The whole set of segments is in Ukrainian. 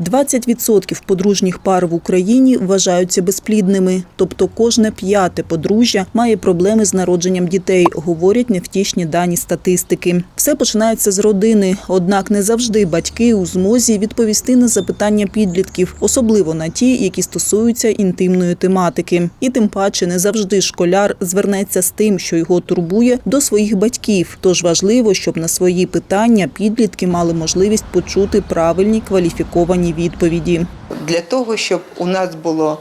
20% подружніх пар в Україні вважаються безплідними, тобто кожне п'яте подружжя має проблеми з народженням дітей, говорять невтішні дані статистики. Все починається з родини, однак не завжди батьки у змозі відповісти на запитання підлітків, особливо на ті, які стосуються інтимної тематики. І тим паче не завжди школяр звернеться з тим, що його турбує, до своїх батьків. Тож важливо, щоб на свої питання підлітки мали можливість почути правильні кваліфіковані відповіді. Для того, щоб у нас було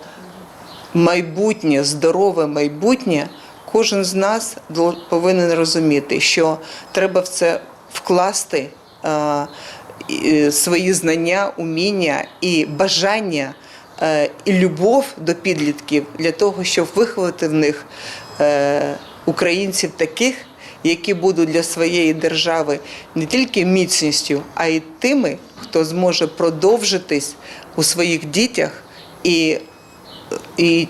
майбутнє, здорове майбутнє, кожен з нас повинен розуміти, що треба в це вкласти е, свої знання, уміння і бажання е, і любов до підлітків для того, щоб виховати в них е, українців таких, які будуть для своєї держави не тільки міцністю, а й тими, хто зможе продовжитись у своїх дітях і, і,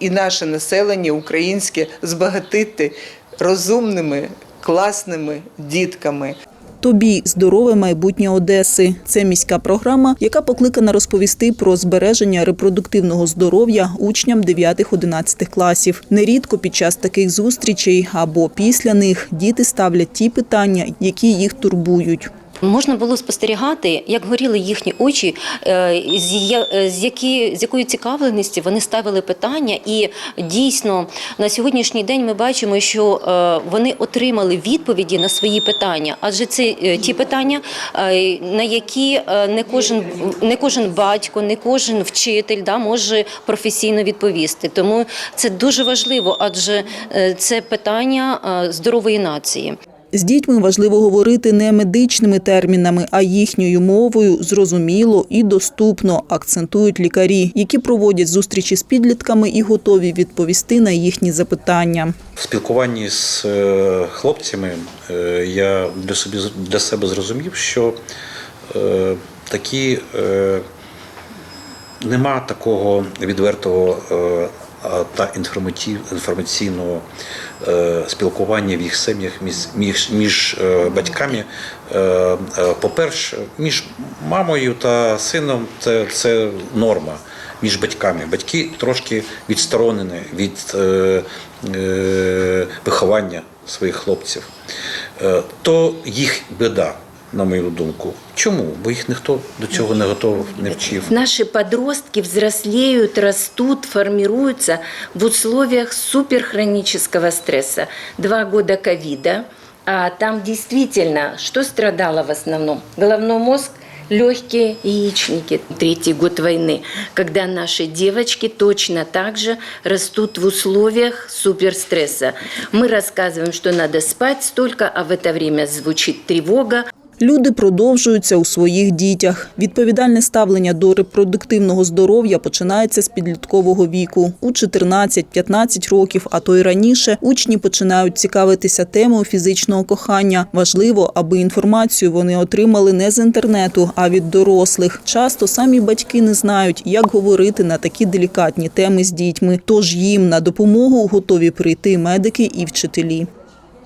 і наше населення українське збагатити розумними, класними дітками. Тобі здорове майбутнє Одеси. Це міська програма, яка покликана розповісти про збереження репродуктивного здоров'я учням 9-11 класів. Нерідко під час таких зустрічей або після них діти ставлять ті питання, які їх турбують. Можна було спостерігати, як горіли їхні очі, е, е, з які з якою цікавленістю вони ставили питання, і дійсно на сьогоднішній день ми бачимо, що е, вони отримали відповіді на свої питання, адже це ті питання, на які не кожен не кожен батько, не кожен вчитель да може професійно відповісти. Тому це дуже важливо, адже це питання здорової нації. З дітьми важливо говорити не медичними термінами, а їхньою мовою зрозуміло і доступно, акцентують лікарі, які проводять зустрічі з підлітками і готові відповісти на їхні запитання. В спілкуванні з е, хлопцями е, я для, собі, для себе зрозумів, що е, такі нема такого відвертого та інформаційного е, спілкування в їх сім'ях між, між, е, батьками. Е, По-перше, між мамою та сином це, це норма між батьками. Батьки трошки відсторонені від виховання своїх хлопців. То їх біда, на мою думку. Чому? Бо їх ніхто до цього не готов, не вчив. Наши подростки взрослеют, растут, формируются в условиях суперхронического стресса. Два года ковида, а там действительно, что страдало в основном? Головной мозг, легкие яичники. Третий год войны, когда наши девочки точно так же растут в условиях суперстресса. Мы рассказываем, что надо спать столько, а в это время звучит тревога, Люди продовжуються у своїх дітях. Відповідальне ставлення до репродуктивного здоров'я починається з підліткового віку. У 14-15 років, а то й раніше, учні починають цікавитися темою фізичного кохання. Важливо, аби інформацію вони отримали не з інтернету, а від дорослих. Часто самі батьки не знають, як говорити на такі делікатні теми з дітьми. Тож їм на допомогу готові прийти медики і вчителі.